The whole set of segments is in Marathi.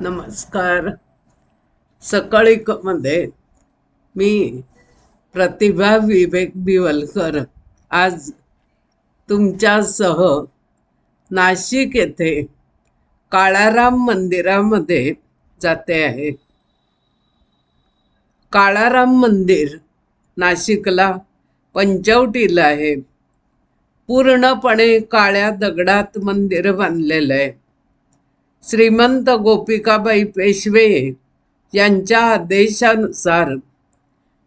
नमस्कार. सकाळी मध्ये मी प्रतिभा विवेक बिवलकर. आज तुमच्यासह नाशिक येथे काळाराम मंदिरामध्ये जाते आहे. काळाराम मंदिर नाशिकला पंचवटीला आहे. पूर्णपणे काळ्या दगडात मंदिर बांधलेलं आहे. श्रीमंत गोपिकाबाई पेशवे यांच्या आदेशानुसार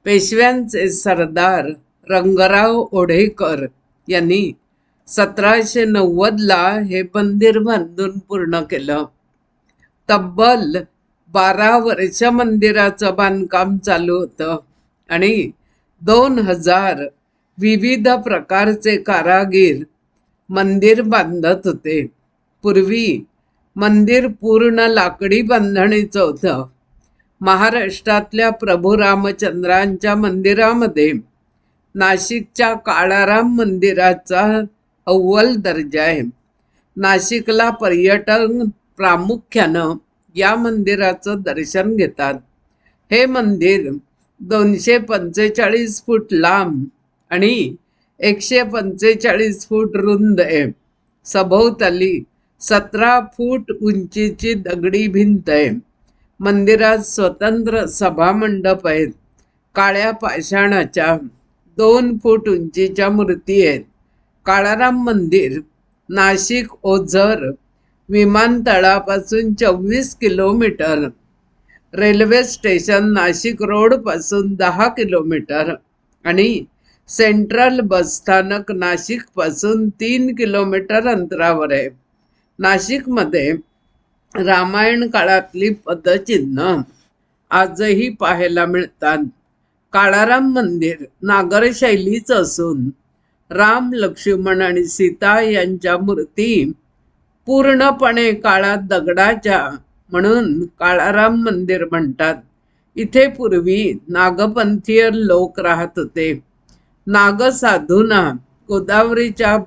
पेशव्यांचे सरदार रंगराव ओढेकर यांनी सतराशे नव्वदला हे मंदिर बांधून पूर्ण केलं. तब्बल बारा वर्ष मंदिराचं बांधकाम चालू होतं आणि दोन हजार विविध प्रकारचे कारागीर मंदिर बांधत होते. पूर्वी मंदिर पूर्ण लाकडी बांधणीचं होतं. महाराष्ट्रातल्या प्रभू रामचंद्रांच्या मंदिरामध्ये नाशिकच्या काळाराम मंदिराचा अव्वल दर्जा आहे. नाशिकला पर्यटन प्रामुख्यानं या मंदिराचं दर्शन घेतात. हे मंदिर दोनशे पंचेचाळीस फूट लांब आणि एकशे पंचेचाळीस फूट रुंद आहे. सभोवताली सतरा फूट उंचीची दगडी भिंत आहे. मंदिरात स्वतंत्र सभामंडप आहेत. काळ्या पाषाणाच्या दोन फूट उंचीच्या मूर्ती आहेत. काळाराम मंदिर नाशिक ओझर विमानतळापासून चोवीस किलोमीटर रेल्वे स्टेशन नाशिक रोडपासून दहा किलोमीटर आणि सेंट्रल बसस्थानक नाशिकपासून तीन किलोमीटर अंतरावर आहे. नाशिकमध्ये रामायण काळातली पदचिन्ह आजही पाहायला मिळतात. काळाराम मंदिर नागरशैलीच असून राम लक्ष्मण आणि सीता यांच्या मूर्ती पूर्णपणे काळात दगडाच्या म्हणून काळाराम मंदिर म्हणतात. इथे पूर्वी नागपंथीय लोक राहत होते. नागसाधूंना गोदावरीच्या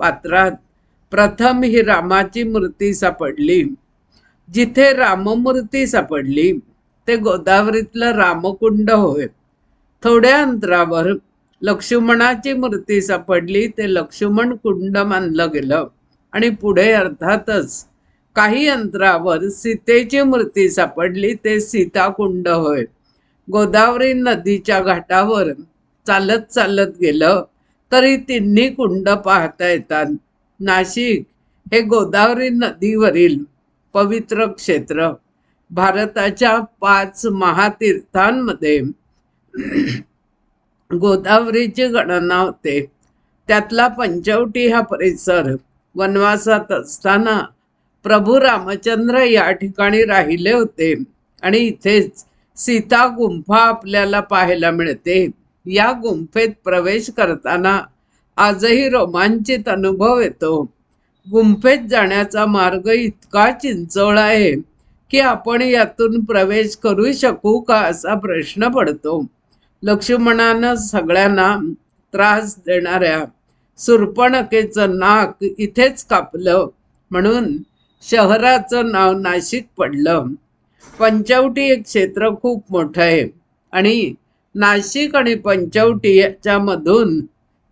पात्रात प्रथम ही रामाची मूर्ती सापडली. जिथे राममूर्ती सापडली ते गोदावरीतलं रामकुंड होय. थोड्या अंतरावर लक्ष्मणाची मूर्ती सापडली ते लक्ष्मण कुंड मानलं गेलं. आणि पुढे अर्थातच काही अंतरावर सीतेची मूर्ती सापडली ते सीताकुंड होय. गोदावरी नदीच्या घाटावर चालत चालत गेलं तरी तिन्ही कुंड पाहता येतात. नाशिक हे गोदावरी नदीवरील पवित्र क्षेत्र. भारताच्या पाच महातीर्थांमध्ये गोदावरीची गणना होते. त्यातला पंचवटी हा परिसर वनवासात असताना प्रभू रामचंद्र या ठिकाणी राहिले होते आणि इथेच सीता गुंफा आपल्याला पाहायला मिळते. या गुंफेत प्रवेश करताना आजही रोमांचित अनुभव येतो. गुंफेत जाण्याचा मार्ग इतका चिंचोळा आहे की आपण यातून प्रवेश करू शकू का असा प्रश्न पडतो. लक्ष्मणानं सगळ्यांना त्रास देणाऱ्या सुरपणकेचं नाक इथेच कापलं म्हणून शहराचं नाव नाशिक पडलं. पंचवटी एक क्षेत्र खूप मोठं आहे आणि नाशिक आणि पंचवटी याच्यामधून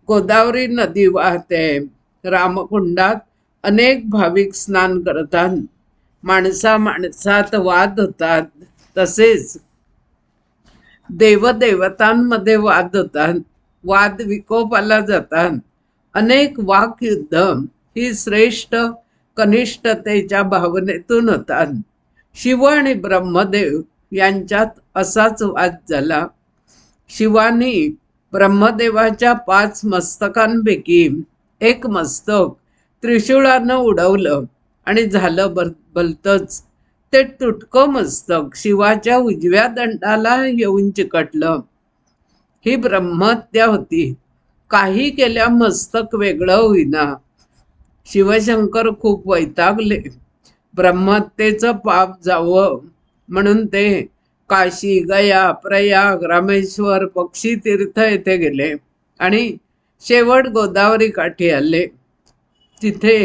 गोदावरी नदी वाहते. रामकुंडात अनेक भाविक स्नान करतात. माणसा माणसात वाद होतात. तसेच देवदेवतांमध्ये वाद होतात. वाद विकोपाला जातात. अनेक वाकयुद्ध ही श्रेष्ठ कनिष्ठतेच्या भावनेतून होतात. शिव आणि ब्रह्मदेव यांच्यात असाच वाद झाला. शिवानी ब्रह्मदेवाच्या पाच मस्तकांपैकी एक मस्तक त्रिशूळानं उडवलं आणि झालं बर भलतच ते तुटकं मस्तक शिवाच्या उजव्या दंडाला येऊन चिकटलं. ही ब्रह्महत्या होती. काही केल्या मस्तक वेगळं होईना. शिवशंकर खूप वैतागले. ब्रह्महत्येचं पाप जावं म्हणून ते काशी गया प्रयाग रामेश्वर पक्षी तीर्थ येथे गेले. आणि शेवट गोदावरी काठी आले. तिथे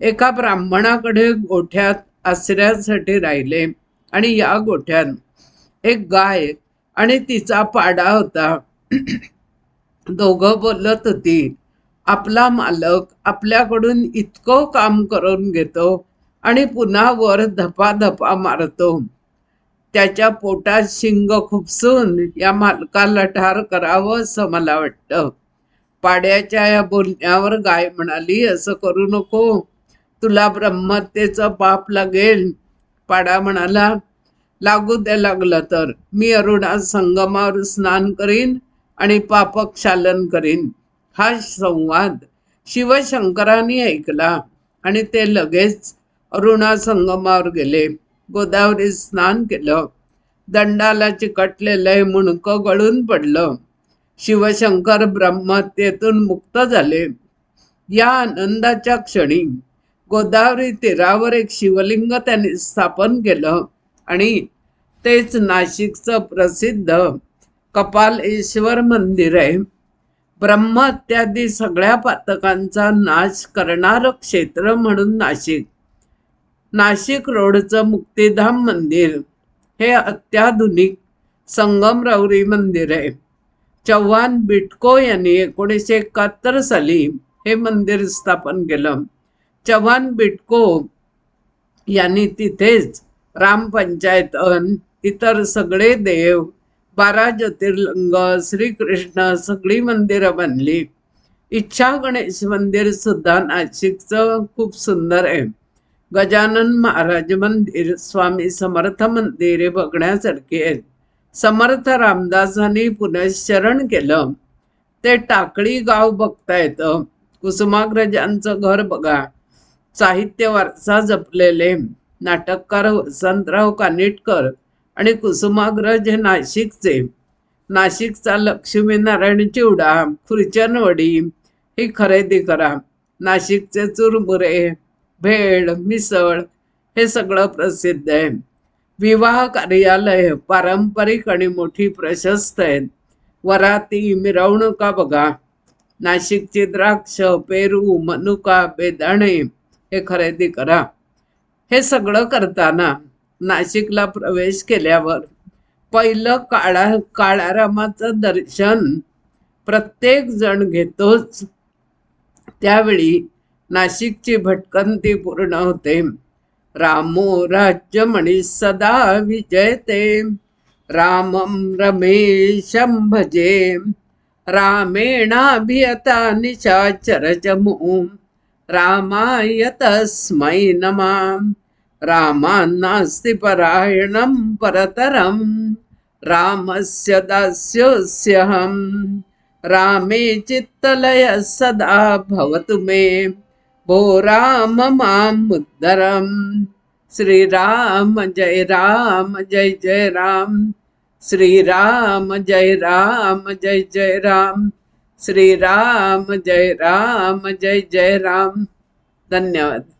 एका ब्राह्मणाकडे गोठ्यात आश्रयासाठी राहिले. आणि या गोठ्यात एक गाय आणि तिचा पाडा होता. दोघं बोलत होती आपला मालक आपल्याकडून इतकं काम करून घेतो आणि पुन्हा वर धपाधपा मारतो. त्याच्या पोटात शिंग खुपसून या मालकाला ठार करावं असं मला वाटतं. पाड्याच्या या बोलण्यावर गाय म्हणाली असं करू नको. तुला ब्रह्मतेचं पाप लागेल. पाडा म्हणाला लागू द्या लागलं तर. मी अरुणा संगमावर स्नान करीन आणि पापक्षालन करीन. हा संवाद शिवशंकरांनी ऐकला आणि ते लगेच अरुणा संगमावर गेले. गोदावरी स्नान केलं. दंडाला चिकटलेलंय मुणकं गळून पडलं. शिवशंकर ब्रह्मतेतून मुक्त झाले. या आनंदाच्या क्षणी गोदावरी तीरावर एक शिवलिंग त्यांनी स्थापन केलं आणि तेच नाशिकचं प्रसिद्ध कपालेश्वर मंदिर आहे. ब्रह्म इत्यादी सगळ्या पातकांचा नाश करणारं क्षेत्र म्हणून नाशिक. नाशिक रोडचं मुक्तिधाम मंदिर. हे अत्याधुनिक संगमरवरी मंदिर आहे. चव्हाण बिटको यांनी एकोणीसशे एकाहत्तर साली हे मंदिर स्थापन केलं. चव्हाण बिटको यांनी तिथेच रामपंचायत इतर सगळे देव बारा ज्योतिर्लिंग श्रीकृष्ण सगळी मंदिरं बांधली. इच्छा गणेश मंदिर सुद्धा नाशिकचं खूप सुंदर आहे. गजानन महाराज मंदिर स्वामी समर्थ मंदिर हे बघण्यासारखे आहेत समर्थ रामदासांनी पुनश्चरण केलं. ते टाकळी गाव बघता येतं कुसुमाग्रजांचं घर बघा. साहित्य वारसा जपलेले. नाटककार वसंतराव कानिटकर आणि कुसुमाग्रज हे नाशिकचे. नाशिकचा लक्ष्मीनारायण चिवडा खुर्चनवडी ही खरेदी करा. नाशिकचे चुरमुरे भेळ मिसळ हे सगळं प्रसिद्ध आहे. विवाह कार्यालय पारंपरिक आणि मोठी प्रशस्त आहेत वराती मिरवणुका बघा. नाशिकची द्राक्ष पेरू मनुका बेदाणे हे खरेदी करा. हे सगळं करताना नाशिकला प्रवेश केल्यावर पहिलं काळा काळारामाचं दर्शन प्रत्येक जण घेतोच. त्यावेळी नाशिकची भटकंती पूर्ण होते. रामो राज्यमणी सदा विजयते. रामम रमेशं भजे रामेणाभियता निशाचरजमू रामाय तस्मै नमाम रामान्नास्ति परायणं परतरं. रामस्य दास्योऽस्यहं रामे चित्तलय सदा भवतु मे. भो राम मामुद्धरं श्रीराम जय राम जय जय राम। श्रीराम जय राम जय जय राम। श्रीराम जय राम जय जय राम। धन्यवाद।